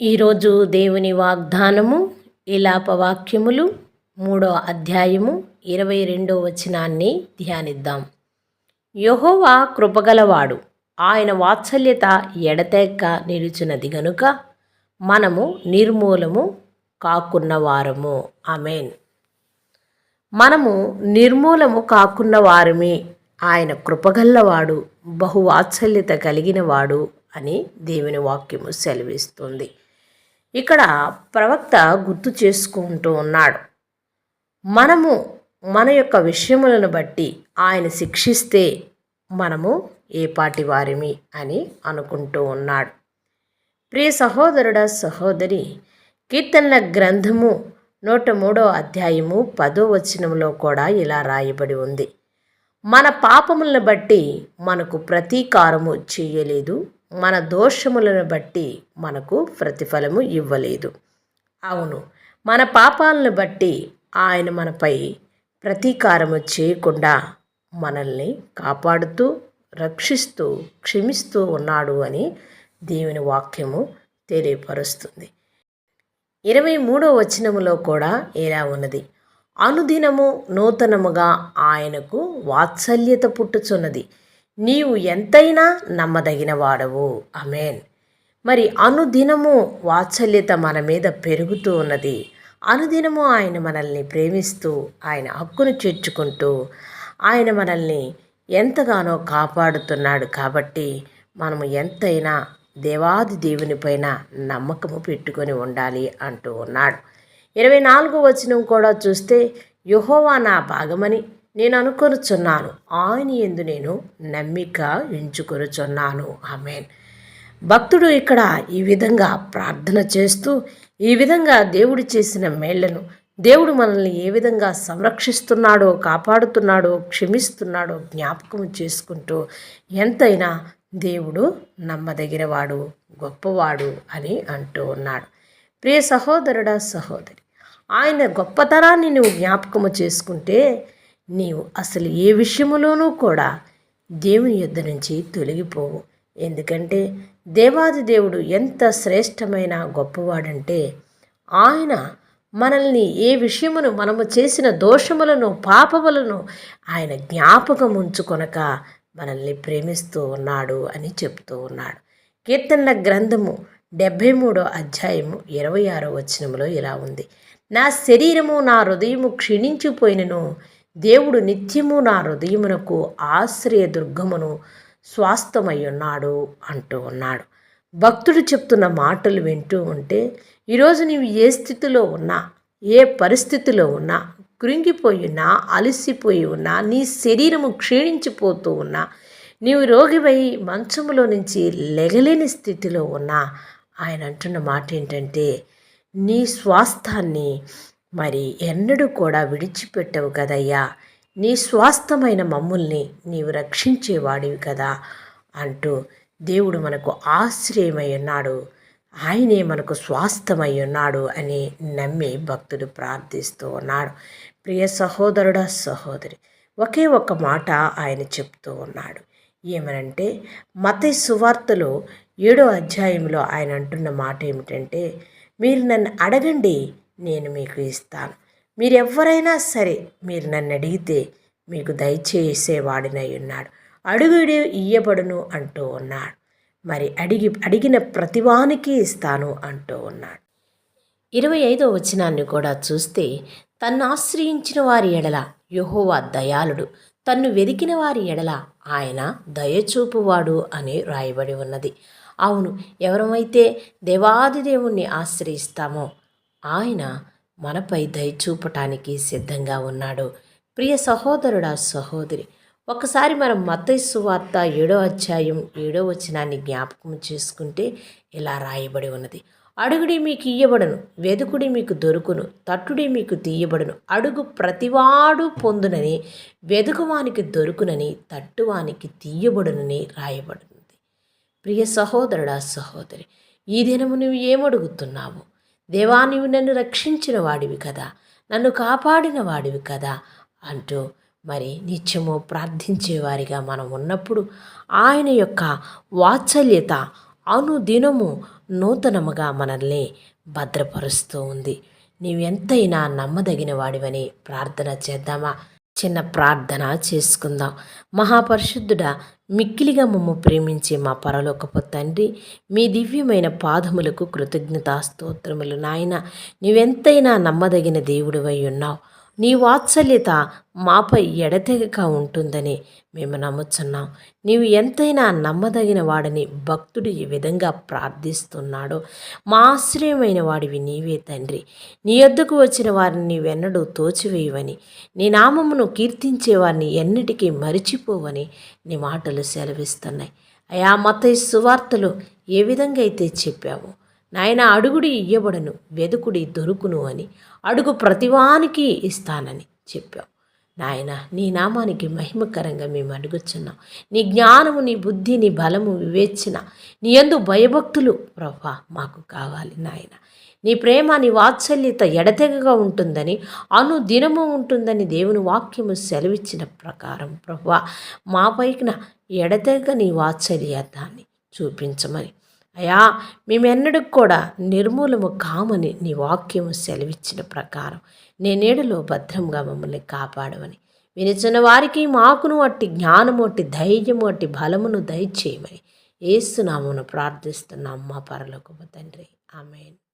ఈరోజు దేవుని వాగ్దానము ఇలాపవాక్యములు మూడో అధ్యాయము ఇరవై రెండో వచనాన్ని ధ్యానిద్దాం. యహోవా కృపగలవాడు ఆయన వాత్సల్యత ఎడతెక్క నిలిచినది గనుక మనము నిర్మూలము కాకున్న వారము. ఆమెన్. మనము నిర్మూలము కాకున్న వారమే ఆయన కృపగల్లవాడు బహువాత్సల్యత కలిగినవాడు అని దేవుని వాక్యము సెలవిస్తుంది. ఇక్కడ ప్రవక్త గుర్తు చేసుకుంటూ ఉన్నాడు. మనము మన యొక్క విషయములను బట్టి ఆయన శిక్షిస్తే మనము ఏపాటి వారిమి అని అనుకుంటూ ఉన్నాడు. ప్రియ సహోదరుడ సహోదరి కీర్తనల గ్రంథము నూట మూడో అధ్యాయము పదో వచనంలో కూడా ఇలా రాయబడి ఉంది. మన పాపములను బట్టి మనకు ప్రతీకారము చేయలేదు మన దోషములను బట్టి మనకు ప్రతిఫలము ఇవ్వలేదు. అవును మన పాపాలను బట్టి ఆయన మనపై ప్రతీకారము చేయకుండా మనల్ని కాపాడుతూ రక్షిస్తూ క్షమిస్తూ ఉన్నాడు అని దేవుని వాక్యము తెలియపరుస్తుంది. ఇరవై మూడో వచనములో కూడా ఇలా ఉన్నది. అనుదినము నూతనముగా ఆయనకు వాత్సల్యత పుట్టుచున్నది. నీవు ఎంతైనా నమ్మదగిన వాడవు అమేన్ మరి అనుదినము వాత్సల్యత మన మీద పెరుగుతూ ఉన్నది. అనుదినము ఆయన మనల్ని ప్రేమిస్తూ ఆయన హక్కును చేర్చుకుంటూ ఆయన మనల్ని ఎంతగానో కాపాడుతున్నాడు కాబట్టి మనము ఎంతైనా దేవాది దేవునిపైన నమ్మకము పెట్టుకొని ఉండాలి అంటూ ఉన్నాడు. ఇరవై నాలుగో వచనం కూడా చూస్తే యుహోవా నా భాగమని నేను అనుకొనుచున్నాను. ఆయన ఎందు నేను నమ్మిక ఎంచుకొనుచున్నాను. ఆమెన్. భక్తుడు ఇక్కడ ఈ విధంగా ప్రార్థన చేస్తూ ఈ విధంగా దేవుడు చేసిన మేళ్ళను దేవుడు మనల్ని ఏ విధంగా సంరక్షిస్తున్నాడో కాపాడుతున్నాడో క్షమిస్తున్నాడో జ్ఞాపకం చేసుకుంటూ ఎంతైనా దేవుడు నమ్మదగినవాడు గొప్పవాడు అని అంటూ ఉన్నాడు. ప్రియ సహోదరుడా సహోదరి ఆయన గొప్పతనాన్ని నువ్వు జ్ఞాపకము చేసుకుంటే నీవు అసలు ఏ విషయములోనూ కూడా దేవుని యుద్ధ నుంచి తొలగిపోవు. ఎందుకంటే దేవాది దేవుడు ఎంత శ్రేష్టమైన గొప్పవాడంటే ఆయన మనల్ని ఏ విషయమును మనము చేసిన దోషములను పాపములను ఆయన జ్ఞాపకం ఉంచుకొనక మనల్ని ప్రేమిస్తూ ఉన్నాడు అని చెప్తూ ఉన్నాడు. కీర్తనల గ్రంథము డెబ్భై మూడో అధ్యాయము ఇరవై ఆరో వచనములో ఇలా ఉంది. నా శరీరము నా హృదయము క్షీణించిపోయినను దేవుడు నిత్యము నా హృదయమునకు ఆశ్రయ దుర్గమును స్వాస్థమై ఉన్నాడు అంటూ ఉన్నాడు. భక్తుడు చెప్తున్న మాటలు వింటూ ఉంటే ఈరోజు నీవు ఏ స్థితిలో ఉన్నా ఏ పరిస్థితిలో ఉన్నా కృంగిపోయి ఉన్నా అలసిపోయి ఉన్నా నీ శరీరము క్షీణించిపోతూ ఉన్నా నీవు రోగివై మంచములో నుంచి లెగలేని స్థితిలో ఉన్నా ఆయన అంటున్న మాట ఏంటంటే నీ స్వాస్థాన్ని మరి ఎన్నడూ కూడా విడిచిపెట్టవు కదయ్యా. నీ స్వాస్థమైన మమ్ముల్ని నీవు రక్షించేవాడివి కదా అంటూ దేవుడు మనకు ఆశ్రయమై ఉన్నాడు. ఆయనే మనకు స్వాస్థమై ఉన్నాడు అని నమ్మి భక్తుడు ప్రార్థిస్తూ ఉన్నాడు. ప్రియ సహోదరుడ సహోదరి ఒకే ఒక మాట ఆయన చెప్తూ ఉన్నాడు. ఏమనంటే మత సువార్తలో ఏడో అధ్యాయంలో ఆయన అంటున్న మాట ఏమిటంటే మీరు నన్ను అడగండి నేను మీకు ఇస్తాను. మీరు ఎవరైనా సరే మీరు నన్ను అడిగితే మీకు దయచేసేవాడినై ఉన్నాడు. అడుగుడు ఇయ్యబడును అంటూ ఉన్నాడు. మరి అడిగి అడిగిన ప్రతివానికి ఇస్తాను అంటూ ఉన్నాడు. ఇరవై ఐదో వచనాన్ని కూడా చూస్తే తన్ను ఆశ్రయించిన వారి ఎడల యహోవా దయాళుడు తన్ను వెదికిన వారి ఎడల ఆయన దయచూపువాడు అని రాయబడి ఉన్నది. అవును ఎవరమైతే దేవాది దేవుణ్ణి ఆశ్రయిస్తామో ఆయన మనపై దయచూపటానికి సిద్ధంగా ఉన్నాడు. ప్రియ సహోదరుడా సహోదరి ఒకసారి మనం మతైసు వార్త ఏడో అధ్యాయం ఏడో వచనాన్ని జ్ఞాపకం చేసుకుంటే ఇలా రాయబడి ఉన్నది. అడుగుడి మీకు ఇయ్యబడను వెదుకుడి మీకు దొరుకును తట్టుడి మీకు తీయబడును అడుగు ప్రతివాడు పొందునని వెదుకువానికి దొరుకునని తట్టువానికి తీయబడునని రాయబడుతుంది ప్రియ సహోదరుడా సహోదరి ఈ దినము నువ్వు ఏమడుగుతున్నావు? దేవా నువ్వు నన్ను రక్షించిన వాడివి కదా నన్ను కాపాడిన వాడివి కదా అంటూ మరి నిత్యము ప్రార్థించేవారిగా మనం ఉన్నప్పుడు ఆయన యొక్క వాత్సల్యత అనుదినము నూతనముగా మనల్ని భద్రపరుస్తూ ఉంది. నీవెంతైనా నమ్మదగిన వాడివని ప్రార్థన చేద్దామా? చిన్న ప్రార్థన చేసుకుందాం. మహాపరిశుద్ధుడా మిక్కిలిగా మమ్ము ప్రేమించే మా పరలోకపు తండ్రి మీ దివ్యమైన పాదములకు కృతజ్ఞతాస్తోత్రములు నాయన నీవెంతైనా నమ్మదగిన దేవుడివై ఉన్నావు. నీ వాత్సల్యత మాపై ఎడతెగక ఉంటుందని మేము నమ్ముచున్నాం. నీవు ఎంతైనా నమ్మదగిన వాడని భక్తుడు ఈ విధంగా ప్రార్థిస్తున్నాడో. మా ఆశ్రయమైన వాడివి నీవే తండ్రి. నీ యొద్దకు వచ్చిన వారిని నీవెన్నడూ తోచివేయవని నీ నామమును కీర్తించే వారిని ఎన్నిటికీ మరిచిపోవని నీ మాటలు సెలవిస్తున్నాయి. అయా మత సువార్తలు ఏ విధంగా అయితే చెప్పావు? నాయన అడుగుడి ఇయ్యబడను వెదుకుడి దొరుకును అని అడుగు ప్రతివానికి ఇస్తానని చెప్పావు. నాయన నీ నామానికి మహిమకరంగా మేము అడుగుచున్నాం నీ జ్ఞానము నీ బుద్ధి నీ బలము వివేచన నీ యందు భయభక్తులు ప్రభా మాకు కావాలి నాయన. నీ ప్రేమ నీ వాత్సల్యత ఎడతెగగా ఉంటుందని అను దినము ఉంటుందని దేవుని వాక్యము సెలవిచ్చిన ప్రకారం ప్రభా మా పైకిన ఎడతెగ నీ వాత్సల్యతాన్ని చూపించమని అయా మేమెన్నడూ కూడా నిర్మూలము కామని నీ వాక్యము సెలవిచ్చిన ప్రకారం నేనేడులో భద్రంగా మమ్మల్ని కాపాడమని. వినిచిన వారికి మాకును అట్టి జ్ఞానము అట్టి ధైర్యము అట్టి బలమును దయచేయమని. ఏసునామును ప్రార్థిస్తున్నాం మా పరలోకము తండ్రి. ఆమెన్.